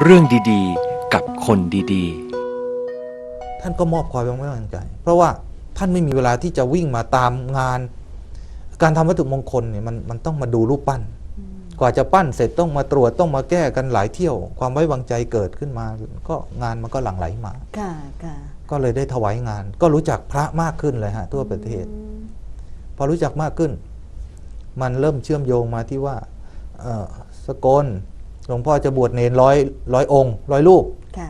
เรื่องดีๆ กับคนดีท่านก็มอบความไว้วางใจ เพราะว่าท่านไม่มีเวลาที่จะวิ่งมาตามงาน การทำวัตถุมงคลเนี่ยมันมันต้องมาดูรูปปั้น กว่าจะปั้นเสร็จต้องมาตรวจต้องมาแก้กันหลายเที่ยว ความไว้วางใจเกิดขึ้นมา ก็งานมันก็หลั่งไหลมาค่ะค่ะก็เลยได้ถวายงาน ก็รู้จักพระมากขึ้นเลยฮะทั่วประเทศอืมพอรู้จักมากขึ้น มันเริ่มเชื่อมโยงมาที่ว่าเอ่อสกลห ลวงพ่อจะบวชเนรร้อยร้อยองค์ร้อยรูปค่ะ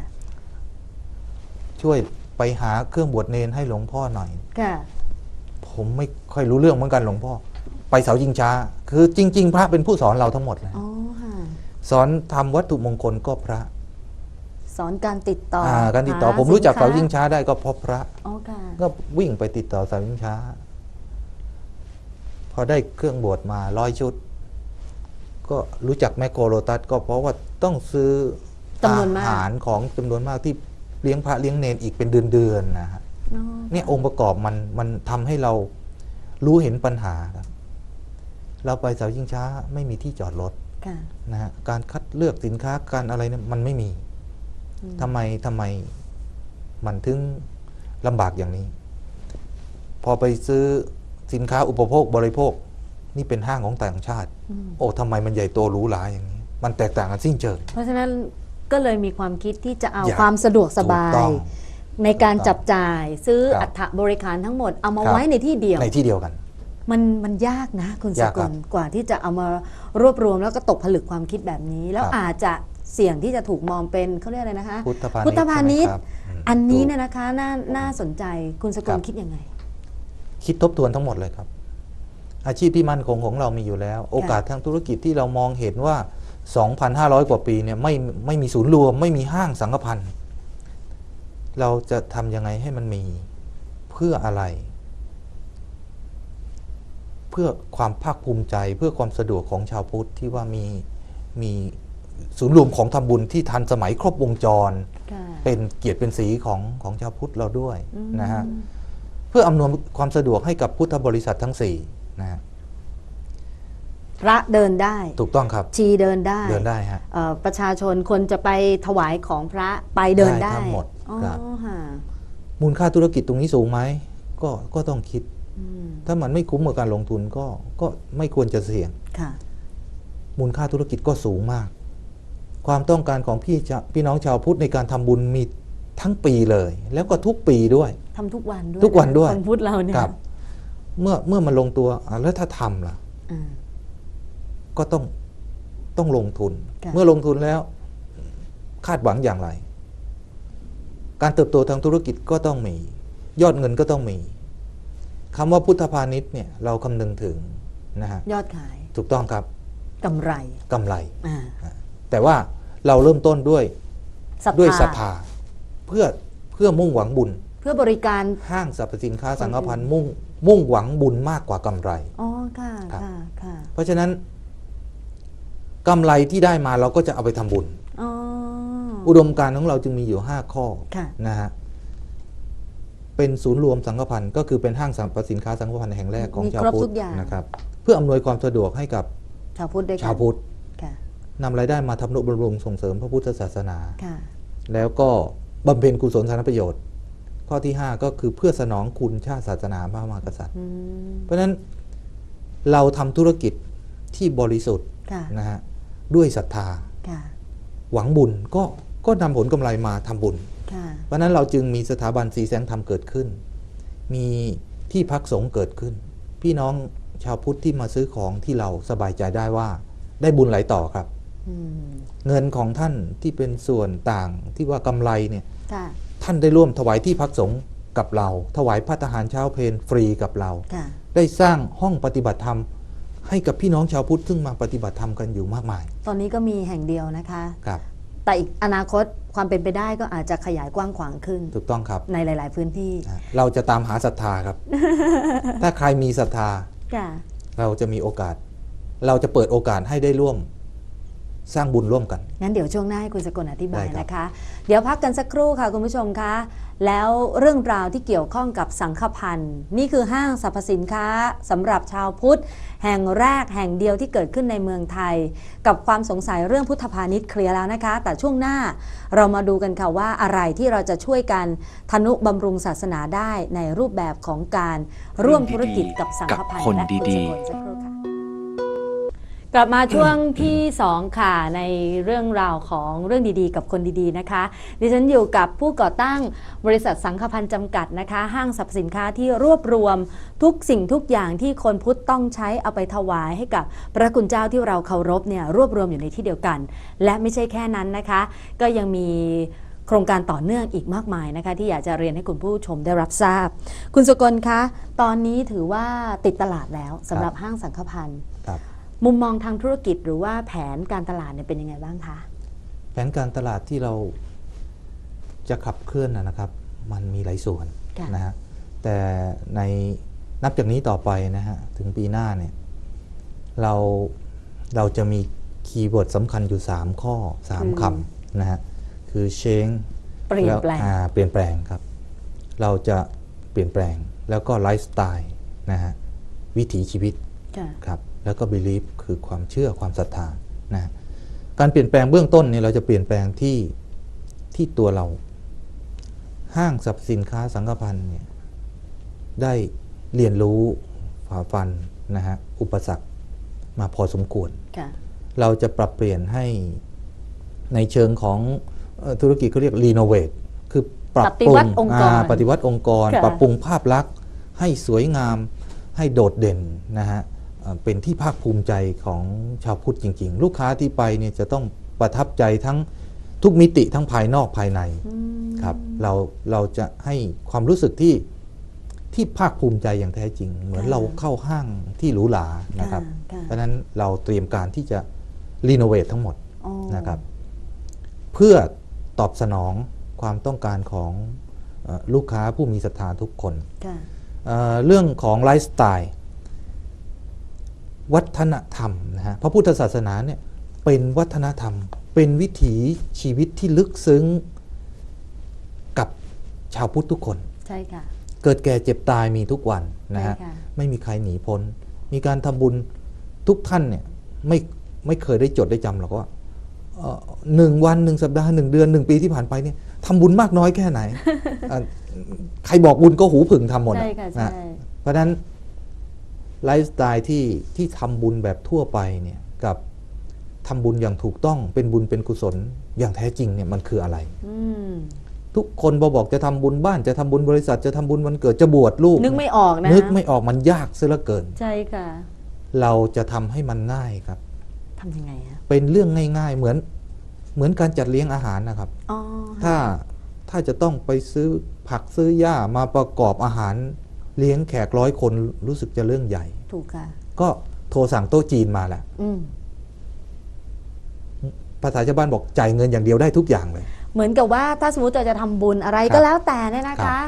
ช่วยไปหาเครื่องบวชเนรให้หลวงพ่อหน่อยค่ะผมไม่ค่อยรู้เรื่องเหมือนกันหลวงพ่อ ไปเสาจิงช้า คือจริง ๆ พระเป็นผู้สอนเราทั้งหมดเลยอ๋อค่ะสอนทำวัตถุมงคลก็พระ สอนการติดต่ออ่าการติดต่อหผมรู้จักสินเสาค้จิงช้าได้ก็เพราะพระอ๋อค่ะก็วิ่งไปติดต่อเสาจิงช้า พอได้เครื่องบวชมาร้อยชุด ก็รู้จักแมคโครโลตัสก็เพราะว่าต้องซื้อจำนวนมาก อาหารของจำนวนมากที่เลี้ยงพระเลี้ยงเนรอีกเป็นเดือนๆนะฮะอ๋อเนี่ยองค์ประกอบมันมันทำให้เรารู้เห็นปัญหาครับ เราไปเสาชิงช้าไม่มีที่จอดรถค่ะนะฮะการคัดเลือกสินค้าการอะไรเนี่ยมันไม่มีอืมทำไมทำไมมันถึงลำบากอย่างนี้ พอไปซื้อสินค้าอุปโภคบริโภค นี่เป็นห้างของต่างชาติอืม โอ้ทำไมมันใหญ่โตหรูหราอย่างนี้ มันแตกต่างกันสิ้นเชิง เพราะฉะนั้นก็เลยมีความคิดที่จะเอาอยาก ความสะดวกสบาถูกต้ย อง ในการถูกต้องจับจ่ายซื้อครับอัฐบริการทั้งหมดเอามาครับ ไว้ในที่เดียว ในที่เดียวกัน มันมันยากนะคุณสยากกครัลบกว่าที่จะเอามารวบรวมแล้วก็ตกผลึกความคิดแบบนี้ แล้วครับ อาจจะเสี่ยงที่จะถูกมองเป็นเขาเรียกอะไรนะคะ พุทธพาณิชย์พุทธพาณิชย์ ใช่ไหมครับอืมอันนี้ถูกเนี่ยนะคะน่าน่าสนใจคุณสกครัลบคิดยังไง คิดทบทวนทั้งหมดเลยครับ อาชีพที่มั่นคงของเรามีอยู่แล้ว โอกาสทางธุรกิจที่เรามองเห็นว่า 2,500 กว่าปีเนี่ยไม่ไม่มีศูนย์รวม ไม่มีห้างสังฆพันธ์เราจะทำยังไงให้มันมีเพื่ออะไร เพื่อความภาคภูมิใจเพื่อความสะดวกของชาวพุทธที่ว่ามีมีศูนย์รวมของทำบุญที่ทันสมัยครบวงจรค่ะเป็นเกียรติเป็นสีของของชาวพุทธเราด้วยอืมนะฮะเพื่ออำนวยความสะดวกให้กับพุทธบริษัททั้งสี่ นะฮะพระเดินได้ ถูกต้องครับ ชีเดินได้เดินได้ฮะเอ่อประชาชนคนจะไปถวายของพระไปเดินได้ได้ทั้งหมดอ๋อครับ ค่ะมูลค่าธุรกิจตรงนี้สูงไหมก็ก็ต้องคิด อืมถ้ามันไม่คุ้มกับการลงทุนก็ก็ไม่ควรจะเสี่ยง ค่ะ มูลค่าธุรกิจก็สูงมาก ความต้องการของพี่จะพี่น้องชาวพุทธในการทำบุญมีทั้งปีเลย แล้วก็ทุกปีด้วย ทำทุกวันด้วยทุกวันด้วย คนพุทธเราเนี่ยครับ เมื่อเมื่อมันลงตัวอะแล้วถ้าทำล่ะอ่าก็ต้องต้องลงทุนค่ะเมื่อลงทุนแล้ว คาดหวังอย่างไร การเติบโตทางธุรกิจก็ต้องมี ยอดเงินก็ต้องมีคำว่าพุทธพาณิชย์เนี่ยเราคำนึงถึงนะฮะยอดขาย ถูกต้องครับกำไรกำไรอ่าแต่ว่าเราเริ่มต้นด้วยศรัทธาด้วยศรัทธาเพื่อเพื่อมุ่งหวังบุญ เพื่อบริการห้างสรรพสินค้าสังฆพันธ์มุ่ง มุ่งหวังบุญมากกว่ากำไรอ๋อค่ะครับค่ะค่ะเพราะฉะนั้นกำไรที่ได้มาเราก็จะเอาไปทำบุญอ๋ออุดมการณ์ของเราจึงมีอยู่ 5 ข้อค่ะนะฮะเป็นศูนย์รวมสังฆพันธ์ก็คือเป็นห้างสรรพสินค้าสังฆพันธ์แห่งแรกของมีชาวครบพุททุธกอย่างนะครับ เพื่ออำนวยความสะดวกให้กับชาวพุทธด้วยกันชาวพุทธค่ะนำรายได้มาทำนุบำรุงส่งเสริมพระพุทธศาสนาค่ะแล้วก็บำเพ็ญกุศลสาธารณประโยชน์ ข้อที่ 5 ก็คือเพื่อสนองคุณชาติศาสนาพระมหากษัตริย์อืมเพราะฉะนั้นเราทำธุรกิจที่บริสุทธิ์ค่ะนะฮะด้วยศรัทธาค่ะหวังบุญก็ก็นำผลกำไรมาทำบุญค่ะเพราะฉะนั้นเราจึงมีสถาบันสีแสงธรรมเกิดขึ้น มีที่พักสงฆ์เกิดขึ้น พี่น้องชาวพุทธที่มาซื้อของที่เราสบายใจได้ว่า ได้บุญไหลต่อครับอืมเงินของท่านที่เป็นส่วนต่างที่ว่ากำไรเนี่ยค่ะ ท่านได้ร่วมถวายที่พักสงฆ์กับเรา ถวายพระทหารเช้าเพลฟรีกับเรา ค่ะ ได้สร้างห้องปฏิบัติธรรม ให้กับพี่น้องชาวพุทธซึ่งมาปฏิบัติธรรมกันอยู่มากมายตอนนี้ก็มีแห่งเดียวนะคะ ครับ แต่อีกอนาคตความเป็นไปได้ก็อาจจะขยายกว้างขวางขึ้น ถูกต้องครับในหลาย ๆ พื้นที่นะเราจะตามหาศรัทธาครับ ถ้าใครมีศรัทธา ค่ะ เราจะมีโอกาส เราจะเปิดโอกาสให้ได้ร่วม สร้างบุญร่วมกัน งั้นเดี๋ยวช่วงหน้าให้คุณสกลอธิบายได้ครับนะคะ เดี๋ยวพักกันสักครู่ค่ะคุณผู้ชมคะ แล้วเรื่องราวที่เกี่ยวข้องกับสังฆพันธ์นี่คือห้างสรรพสินค้าสำหรับชาวพุทธ แห่งแรกแห่งเดียวที่เกิดขึ้นในเมืองไทย กับความสงสัยเรื่องพุทธพาณิชย์เคลียร์แล้วนะคะ แต่ช่วงหน้าเรามาดูกันค่ะว่าอะไรที่เราจะช่วยกันทนุบำรุงศาสนาได้ในรูปแบบของการร่วมธุรกิจกับสังฆพันธ์กับคนและคุณดีสๆกลสักครู่ค่ะ กลับมาช่วงที่ 2 ค่ะ ในเรื่องราวของเรื่องดีๆ กับคนดีๆนะคะ ดิฉันอยู่กับผู้ก่อตั้งบริษัทสังฆพันธ์จำกัดนะคะ ห้างสรรพสินค้าที่รวบรวมทุกสิ่งทุกอย่างที่คนพุทธต้องใช้เอาไปถวายให้กับพระคุณเจ้าที่เราเคารพเนี่ยรวบรวมอยู่ในที่เดียวกัน และไม่ใช่แค่นั้นนะคะ ก็ยังมีโครงการต่อเนื่องอีกมากมายนะคะ ที่อยากจะเรียนให้คุณผู้ชมได้รับทราบ คุณสกลคะ ตอนนี้ถือว่าติดตลาดแล้วสำหรับห้างสังฆพันธ์ครับ มุมมองทางธุรกิจหรือว่าแผนการตลาดเนี่ยเป็นยังไงบ้างคะ แผนการตลาดที่เราจะขับเคลื่อนนะนะครับ มันมีหลายส่วนค่ะนะฮะแต่ในนับจากนี้ต่อไปนะฮะถึงปีหน้าเนี่ยเราเราจะมีคีย์เวิร์ดสำคัญอยู่ 3 ข้อ 3คำนะฮะคือเชงเปลี่ยนแปลงเปลี่ยนแปลงครับ เราจะเปลี่ยนแปลงแล้วก็ไลฟ์สไตล์นะฮะวิถีชีวิตค่ะครับ แล้วก็ belief คือความเชื่อความศรัทธานะการเปลี่ยนแปลงเบื้องต้นเนี่ยเราจะเปลี่ยนแปลงที่ที่ตัวเรา ห้างสรรพสินค้าสังฆพันธ์เนี่ยได้เรียนรู้ฝ่าฟันนะฮะอุปสรรคมาพอสมควรค่ะเราจะปรับเปลี่ยนให้ในเชิงของเอ่อธุรกิจเขาเรียกรีโนเวทคือปรับปรุปฏิวังติองค์กราปฏิวัติองค์กรค่ะปรับปรุงภาพลักษณ์ให้สวยงามให้โดดเด่นนะฮะ เอ่อเป็นที่ภาคภูมิใจของชาวพุทธจริง ๆ ลูกค้าที่ไปเนี่ยจะต้องประทับใจทั้งทุกมิติทั้งภายนอกภายในอืมครับเราเราจะให้ความรู้สึกที่ที่ภาคภูมิใจอย่างแท้จริง เหมือนค่ะเราเข้าห้างที่หรูหรานะครับค่ะเพราะฉะนั้นเราเตรียมการที่จะรีโนเวททั้งหมดอ๋อนะครับ เพื่อตอบสนองความต้องการของเอ่อลูกค้าผู้มีศรัทธาทุกคนค่ะเอ่อเรื่องของไลฟ์สไตล์ วัฒนธรรมนะฮะพระพุทธศาสนาเนี่ยเป็นวัฒนธรรม เป็นวิถีชีวิตที่ลึกซึ้งกับชาวพุทธทุกคน ใช่ค่ะ เกิดแก่เจ็บตายมีทุกวันนะฮะใช่ค่ะไม่มีใครหนีพ้น มีการทำบุญทุกท่านเนี่ยไม่ไม่เคยได้จดได้จำหรอกว่าเอ่อหนึ่งวันหนึ่งสัปดาห์หนึ่งเดือนหนึ่งปีที่ผ่านไปเนี่ยทำบุญมากน้อยแค่ไหนอะใครบอกบุญก็หูผึ่งทำหมดอะใช่ค่ะนะใช่เพราะฉะนั้น ไลฟ์สไตล์ที่ที่ทำบุญแบบทั่วไปเนี่ยกับทำบุญอย่างถูกต้องเป็นบุญเป็นกุศลอย่างแท้จริงเนี่ยมันคืออะไรอืมทุกคนพอบอกจะทำบุญบ้านจะทำบุญบริษัทจะทำบุญวันเกิดจะบวชลูก นึกไม่ออกนะนึกไม่ออกมันยากเสียเหลือเกิน ใช่ค่ะ เราจะทำให้มันง่ายครับทำยังไงอะเป็นเรื่องง่ายๆเหมือนเหมือนการจัดเลี้ยงอาหารนะครับอ๋อถ้าถ้าจะต้องไปซื้อผักซื้อหญ้ามาประกอบอาหาร เลี้ยงแขกร้อยคนรู้สึกจะเรื่องใหญ่ ถูกค่ะ ก็โทรสั่งโต๊ะจีนมาแหละอืมภาษาชาวบ้านบอกจ่ายเงินอย่างเดียวได้ทุกอย่างเลย เหมือนกับว่าถ้าสมมติจอยจะทำบุญอะไรครัก็บแล้วแต่เนี่ยนะครัคะ บ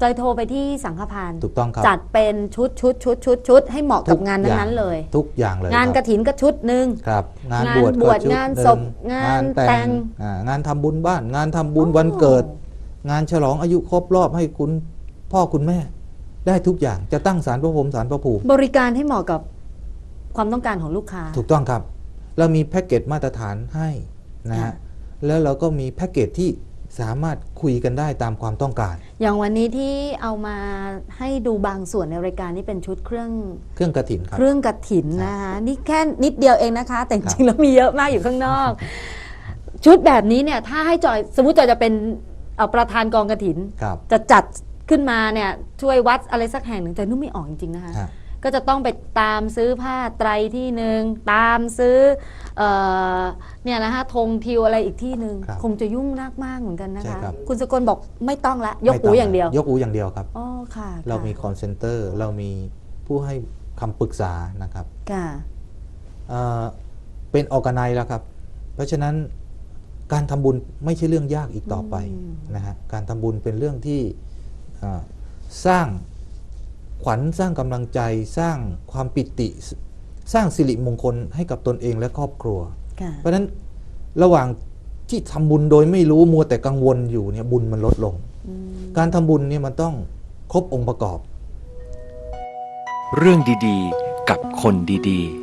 จอยโทรไปที่สังฆพันธ์ถูกต้องครับ จัดเป็นชุดชุดชุดชุดชุดให้เหมาะกับทุงานอย่นั้นๆเลย ทุกอย่างเลยงานคกรัระบถินก็ชุดหนึ่ง ครับงานงานบวชบวชก็ชุดงานหนึ่ศพงานแต่งอ่างานทำบุญบ้าน งานทำบุญวันเกิด งานฉลองอายุครบรอบให้คุณพ่อคุณแม่ ได้ทุกอย่างจะตั้งสารพระพรหมสารพระภูมิ บริการให้เหมาะกับความต้องการของลูกค้า ถูกต้องครับ เรามีแพ็กเกจมาตรฐานให้นะค่ะฮะ แล้วเราก็มีแพ็กเกจที่สามารถคุยกันได้ตามความต้องการ อย่างวันนี้ที่เอามาให้ดูบางส่วนในรายการนี่เป็นชุดเครื่องเครื่องกระถินครับ เครื่องกระถินนะคะนี่แค่นิดเดียวเองนะคะ แต่จริงๆแล้วมีเยอะมากอยู่ข้างนอก ชุดแบบนี้เนี่ยถ้าให้จอยสมมติจอยจะเป็นเอ่อประธานกองกระถินครับจะจัด ขึ้นมาเนี่ยช่วยวัดอะไรสักแห่งหนึ่งแต่นึกไม่ออกจริงๆนะคะฮะ ก็จะต้องไปตามซื้อผ้าไตรที่หนึ่งตามซื้อเออเนี่ยนะคะธงทิวอะไรอีกที่หนึ่งครับคงจะยุ่งยากมากเหมือนกันนะใช่คะครับคุณสกลบอกไม่ต้องละยกไม่หูต้อย่างเดียวยกหูอย่างเดียวครับ อ๋อค่ะเรามีค่ะคอนเซนเตอร์เรามีผู้ให้คำปรึกษานะครับค่ะ เอ่อเป็นออกไนแล้วครับ เพราะฉะนั้นการทำบุญไม่ใช่เรื่องยากอีกต่อไปอืม นะฮะการทำบุญเป็นเรื่องที่เอ่อ สร้างขวัญสร้างกำลังใจสร้างความปิติ สร้างสิริมงคลให้กับตนเองและครอบครัวค่ะเพราะฉะนั้นระหว่างที่ทำบุญโดยไม่รู้มัวแต่กังวลอยู่เนี่ยบุญมันลดลงอืมการทำบุญเนี่ยมันต้องครบองค์ประกอบๆเรื่องดีๆ กับคนดีๆ